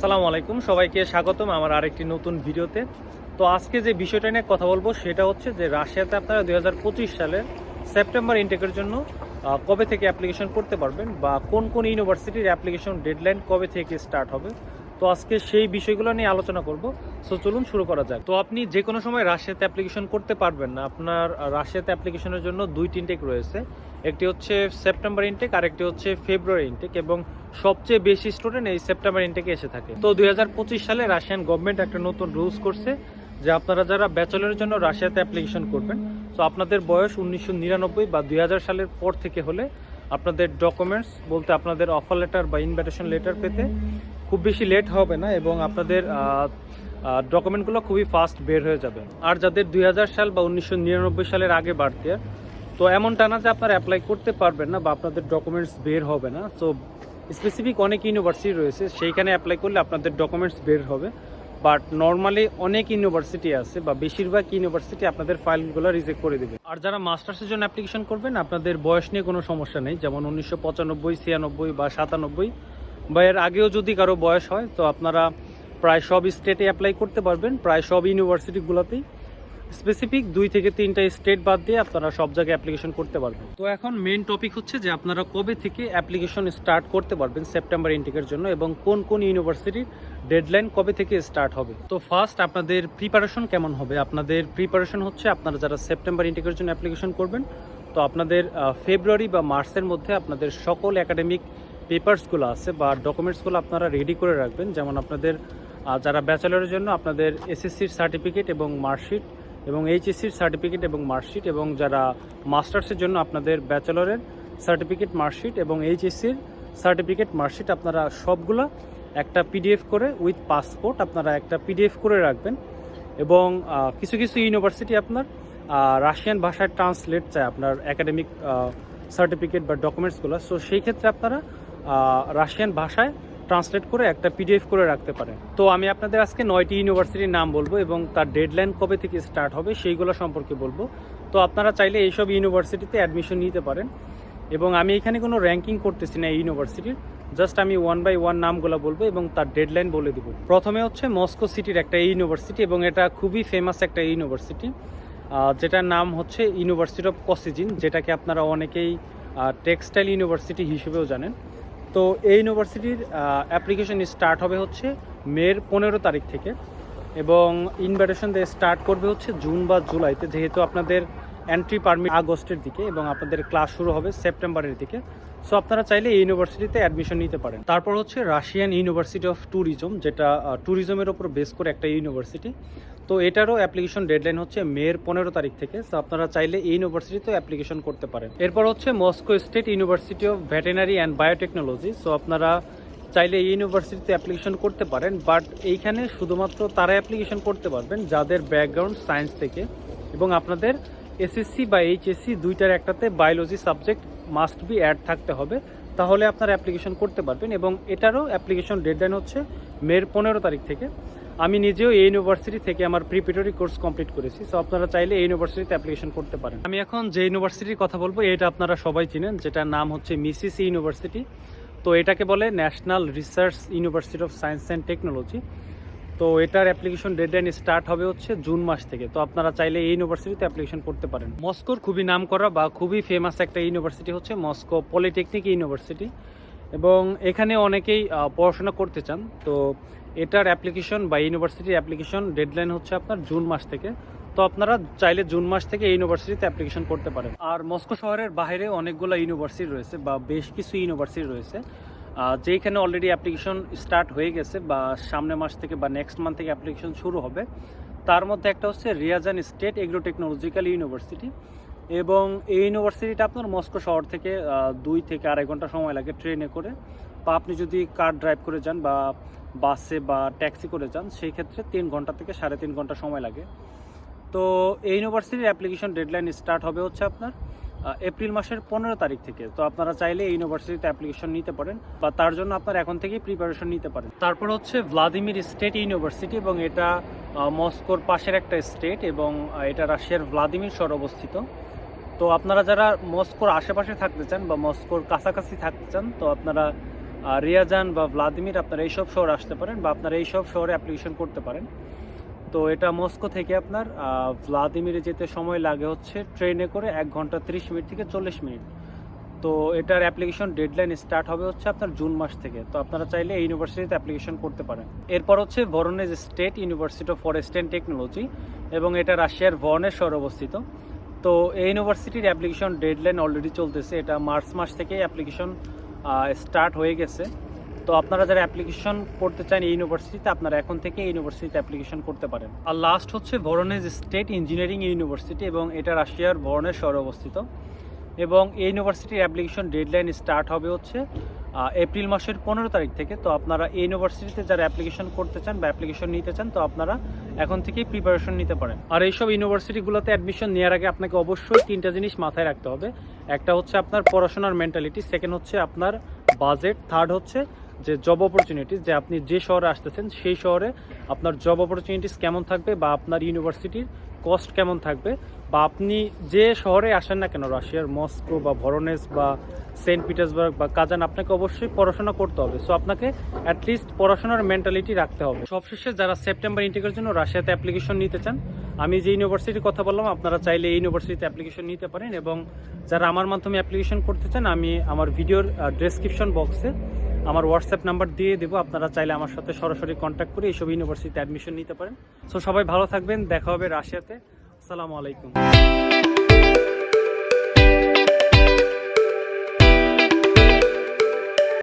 আসসালামু আলাইকুম, সবাইকে স্বাগতম আমার আরেকটি নতুন ভিডিওতে। তো আজকে যে বিষয়টা নিয়ে কথা বলব সেটা হচ্ছে যে রাশিয়াতে আপনারা দু হাজার পঁচিশ সালের সেপ্টেম্বর ইনটেকের জন্য কবে থেকে অ্যাপ্লিকেশন করতে পারবেন বা কোন কোন ইউনিভার্সিটির অ্যাপ্লিকেশন ডেডলাইন কবে থেকে স্টার্ট হবে। তো আজকে সেই বিষয়গুলো নিয়ে আলোচনা করব। সো চলুন শুরু করা যাক। তো আপনি যে কোনো সময় রাশিয়াতে অ্যাপ্লিকেশন করতে পারবেন না। আপনার রাশিয়াতে অ্যাপ্লিকেশনের জন্য দুইটি ইনটেক রয়েছে। একটি হচ্ছে সেপ্টেম্বর ইনটেক আর একটি হচ্ছে ফেব্রুয়ারি ইনটেক এবং সবচেয়ে বেশি স্টুডেন্ট এই সেপ্টেম্বর ইনটেকে এসে থাকে। তো দুই হাজার পঁচিশ সালে রাশিয়ান গভর্নমেন্ট একটা নতুন রুলস করছে যে আপনারা যারা ব্যাচেলরের জন্য রাশিয়াতে অ্যাপ্লিকেশন করবেন তো আপনাদের বয়স উনিশশো নিরানব্বই বা দুই হাজার সালের পর থেকে হলে আপনাদের ডকুমেন্টস বলতে আপনাদের অফার লেটার বা ইনভাইটেশন লেটার পেতে খুব বেশি লেট হবে না এবং আপনাদের ডকুমেন্টগুলো খুবই ফাস্ট বের হয়ে যাবে। আর যাদের দুই হাজার সাল বা উনিশশো নিরানব্বই সালের আগে বাড়তে, তো এমনটা না যে আপনারা অ্যাপ্লাই করতে পারবেন না বা আপনাদের ডকুমেন্টস বের হবে না। সো স্পেসিফিক অনেক ইউনিভার্সিটি রয়েছে, সেইখানে অ্যাপ্লাই করলে আপনাদের ডকুমেন্টস বের হবে। বাট নর্মালি অনেক ইউনিভার্সিটি আছে বা বেশিরভাগ ইউনিভার্সিটি আপনাদের ফাইলগুলো রিজেক্ট করে দেবে। আর যারা মাস্টার্সের জন্য অ্যাপ্লিকেশন করবেন, আপনাদের বয়স নিয়ে কোনো সমস্যা নেই। যেমন উনিশশো পঁচানব্বই, ছিয়ানব্বই বা সাতানব্বই, বা এর আগেও যদি কারও বয়স হয়, তো আপনারা প্রায় সব স্টেটে অ্যাপ্লাই করতে পারবেন, প্রায় সব ইউনিভার্সিটিগুলোতেই। স্পেসিফিক দুই থেকে তিনটা স্টেট বাদ দিয়ে আপনারা সব জায়গায় অ্যাপ্লিকেশন করতে পারবেন। তো এখন মেন টপিক হচ্ছে যে আপনারা কবে থেকে অ্যাপ্লিকেশন স্টার্ট করতে পারবেন সেপ্টেম্বর ইনটেকের জন্য এবং কোন কোন ইউনিভার্সিটির ডেডলাইন কবে থেকে স্টার্ট হবে। তো ফার্স্ট আপনাদের প্রিপারেশন কেমন হবে? আপনাদের প্রিপারেশন হচ্ছে আপনারা যারা সেপ্টেম্বর ইনটেকের জন্য অ্যাপ্লিকেশন করবেন, তো আপনাদের ফেব্রুয়ারি বা মার্চের মধ্যে আপনাদের সকল একাডেমিক পেপারসগুলো আছে বা ডকুমেন্টসগুলো আপনারা রেডি করে রাখবেন। যেমন আপনাদের আহ, যারা ব্যাচেলরের জন্য আপনাদের এসএসসির সার্টিফিকেট এবং মার্কশিট এবং এইচএসসির সার্টিফিকেট এবং মার্কশিট এবং যারা মাস্টার্সের জন্য আপনাদের ব্যাচেলরের সার্টিফিকেট মার্কশিট এবং এইচএসসির সার্টিফিকেট মার্কশিট আপনারা সবগুলা একটা পিডিএফ করে উইথ পাসপোর্ট আপনারা একটা পিডিএফ করে রাখবেন এবং কিছু কিছু ইউনিভার্সিটি আপনার রাশিয়ান ভাষায় ট্রান্সলেট চায় আপনার একাডেমিক সার্টিফিকেট বা ডকুমেন্টসগুলো সো সেই ক্ষেত্রে আপনারা রাশিয়ান ভাষায় ট্রান্সলেট করে একটা পিডিএফ করে রাখতে পারেন। তো আমি আপনাদের আজকে নয়টি ইউনিভার্সিটির নাম বলব এবং তার ডেডলাইন কবে থেকে স্টার্ট হবে সেইগুলো সম্পর্কে বলব। তো আপনারা চাইলে এইসব ইউনিভার্সিটিতে অ্যাডমিশন নিতে পারেন এবং আমি এখানে কোনো র্যাঙ্কিং করতেছি না এই ইউনিভার্সিটির জাস্ট আমি ওয়ান বাই ওয়ান নামগুলো বলব এবং তার ডেডলাইন বলে দিব। প্রথমে হচ্ছে মস্কো সিটির একটা ইউনিভার্সিটি এবং এটা খুবই ফেমাস একটা ইউনিভার্সিটি যেটার নাম হচ্ছে ইউনিভার্সিটি অফ কসিজিন যেটাকে আপনারা অনেকেই টেক্সটাইল ইউনিভার্সিটি হিসেবেও জানেন। তো এই ইউনিভার্সিটির অ্যাপ্লিকেশন স্টার্ট হবে হচ্ছে মের পনেরো তারিখ থেকে এবং ইনভাইটেশন দিয়ে স্টার্ট করবে হচ্ছে জুন বা জুলাইতে, যেহেতু আপনাদের এন্ট্রি পারমিট আগস্টের দিকে এবং আপনাদের ক্লাস শুরু হবে সেপ্টেম্বরের দিকে। সো আপনারা চাইলে এই ইউনিভার্সিটিতে অ্যাডমিশন নিতে পারেন। তারপর হচ্ছে রাশিয়ান ইউনিভার্সিটি অফ ট্যুরিজম যেটা ট্যুরিজমের ওপর বেস করে একটা ইউনিভার্সিটি তো এটারও অ্যাপ্লিকেশন ডেডলাইন হচ্ছে মের পনেরো তারিখ থেকে। সো আপনারা চাইলে এই ইউনিভার্সিটিতেও অ্যাপ্লিকেশন করতে পারেন। এরপর হচ্ছে Moscow state university of veterinary and biotechnology. So আপনারা চাইলে এই ইউনিভার্সিটিতে অ্যাপ্লিকেশন করতে পারেন। বাট এইখানে শুধুমাত্র তারা অ্যাপ্লিকেশন করতে পারবেন যাদের ব্যাকগ্রাউন্ড সায়েন্স থেকে। এবং আপনাদের এসএসসি বা এইচএসসি দুইটার একটাতে biology subject must be add থাকতে হবে। তাহলে আপনারা অ্যাপ্লিকেশন করতে পারবেন। এবং এটারও অ্যাপ্লিকেশন ডেডলাইন হচ্ছে মের পনেরো তারিখ থেকে। আমি নিজেও এই ইউনিভার্সিটি থেকে আমার প্রিপারেটরি কোর্স কমপ্লিট করেছি সো আপনারা চাইলে এই ইউনিভার্সিটিতে অ্যাপ্লিকেশন করতে পারেন। আমি এখন যে ইউনিভার্সিটির কথা বলব, এটা আপনারা সবাই চিনেন, যেটার নাম হচ্ছে মিসিসি ইউনিভার্সিটি তো এটাকে বলে national research university of science and technology তো এটার অ্যাপ্লিকেশন ডেডলাইন স্টার্ট হবে হচ্ছে জুন মাস থেকে। তো আপনারা চাইলে এই ইউনিভার্সিটিতে অ্যাপ্লিকেশন করতে পারেন। মস্কোর খুবই নাম করা বা খুবই ফেমাস একটা ইউনিভার্সিটি হচ্ছে মস্কো পলিটেকনিক ইউনিভার্সিটি এবং এখানে অনেকেই পড়াশোনা করতে চান, তো এটার অ্যাপ্লিকেশন বা ইউনিভার্সিটির অ্যাপ্লিকেশন ডেডলাইন হচ্ছে আপনার জুন মাস থেকে। তো আপনারা চাইলে জুন মাস থেকে ইউনিভার্সিটিতে অ্যাপ্লিকেশন করতে পারেন। আর মস্কো শহরের বাইরে অনেকগুলো ইউনিভার্সিটি রয়েছে বা বেশ কিছু ইউনিভার্সিটি রয়েছে। যেখানে অলরেডি অ্যাপ্লিকেশন স্টার্ট হয়ে গেছে বা সামনের মাস থেকে বা নেক্সট মান্থ থেকে অ্যাপ্লিকেশন শুরু হবে। তার মধ্যে একটা হচ্ছে Ryazan state agro technological university. এবং এই ইউনিভার্সিটিটা আপনার মস্কো শহর থেকে দুই থেকে আড়াই ঘণ্টা সময় লাগে ট্রেনে করে। বা আপনি যদি কার ড্রাইভ করে যান বা বাসে বা ট্যাক্সি করে যান, সেই ক্ষেত্রে তিন ঘণ্টা থেকে সাড়ে তিন ঘণ্টা সময় লাগে। তো এই ইউনিভার্সিটির অ্যাপ্লিকেশন ডেডলাইন স্টার্ট হবে হচ্ছে আপনার এপ্রিল মাসের পনেরো তারিখ থেকে। তো আপনারা চাইলে এই ইউনিভার্সিটিতে অ্যাপ্লিকেশন নিতে পারেন বা তার জন্য আপনারা এখন থেকেই প্রিপারেশন নিতে পারেন। তারপর হচ্ছে ভ্লাদিমির স্টেট ইউনিভার্সিটি এবং এটা মস্কোর পাশের একটা স্টেট এবং এটা রাশিয়ার ভ্লাদিমির শহর অবস্থিত। তো আপনারা যারা মস্কোর আশেপাশে থাকতে চান বা মস্কোর কাছাকাছি থাকতে চান, তো আপনারা রিয়াজান বা ভ্লাদিমির আপনারা এইসব শহরে আসতে পারেন বা আপনারা এইসব শহরে অ্যাপ্লিকেশন করতে পারেন। তো এটা মস্কো থেকে আপনার ভ্লাদিমিরে যেতে সময় লাগে হচ্ছে ট্রেনে করে এক ঘণ্টা তিরিশ মিনিট থেকে চল্লিশ মিনিট। তো এটার অ্যাপ্লিকেশন ডেডলাইন স্টার্ট হবে হচ্ছে আপনার জুন মাস থেকে। তো আপনারা চাইলে এই ইউনিভার্সিটিতে অ্যাপ্লিকেশন করতে পারেন। এরপর হচ্ছে Voronezh state university of forest and technology এবং এটা রাশিয়ার ভরনের শহরে অবস্থিত। তো এই ইউনিভার্সিটির অ্যাপ্লিকেশন ডেডলাইন অলরেডি চলতেছে। এটা মার্চ মাস থেকে অ্যাপ্লিকেশন স্টার্ট হয়ে গেছে। তো আপনারা যারা অ্যাপ্লিকেশন করতে চান এই ইউনিভার্সিটিতে আপনারা এখন থেকে ইউনিভার্সিটিতে অ্যাপ্লিকেশন করতে পারেন। আর লাস্ট হচ্ছে ভরনেজ স্টেট ইঞ্জিনিয়ারিং ইউনিভার্সিটি এবং এটা রাশিয়ার ভরনের শহরে অবস্থিত। এবং এই ইউনিভার্সিটির অ্যাপ্লিকেশন ডেডলাইন স্টার্ট হবে হচ্ছে এপ্রিল মাসের পনেরো তারিখ থেকে। তো আপনারা এই ইউনিভার্সিটিতে যারা অ্যাপ্লিকেশন করতে চান বা অ্যাপ্লিকেশন নিতে চান, তো আপনারা এখন থেকেই প্রিপারেশন নিতে পারেন। আর এইসব ইউনিভার্সিটিগুলোতে অ্যাডমিশন নেওয়ার আগে আপনাকে অবশ্যই তিনটা জিনিস মাথায় রাখতে হবে। একটা হচ্ছে আপনার পড়াশোনার মেন্টালিটি সেকেন্ড হচ্ছে আপনার বাজেট থার্ড হচ্ছে যে জব অপরচুনিটিস যে আপনি যে শহরে আসতেছেন, সেই শহরে আপনার জব অপরচুনিটিস কেমন থাকবে বা আপনার ইউনিভার্সিটির কস্ট কেমন থাকবে বা আপনি যে শহরে আসেন না কেন, রাশিয়ার মস্কো বা ভরনেস বা সেন্ট পিটার্সবার্গ বা কাজান, আপনাকে অবশ্যই পড়াশোনা করতে হবে। সো আপনাকে অ্যাটলিস্ট পড়াশোনার মেন্টালিটি রাখতে হবে। সবশেষে যারা সেপ্টেম্বর ইন্টেকের জন্য রাশিয়াতে অ্যাপ্লিকেশন নিতে চান, আমি যে ইউনিভার্সিটির কথা বললাম, আপনারা চাইলে এই ইউনিভার্সিটিতে অ্যাপ্লিকেশন নিতে পারেন এবং যারা আমার মাধ্যমে অ্যাপ্লিকেশন করতে চান, আমি আমার ভিডিওর ডেসক্রিপশন বক্সে আমার হোয়াটসঅ্যাপ নাম্বার দিয়ে দেবো। আপনারা চাইলে আমার সাথে সরাসরি কন্ট্যাক্ট করে এইসব ইউনিভার্সিটিতে অ্যাডমিশন নিতে পারেন। সো সবাই ভালো থাকবেন। দেখা হবে রাশিয়াতে। আসসালামু আলাইকুম।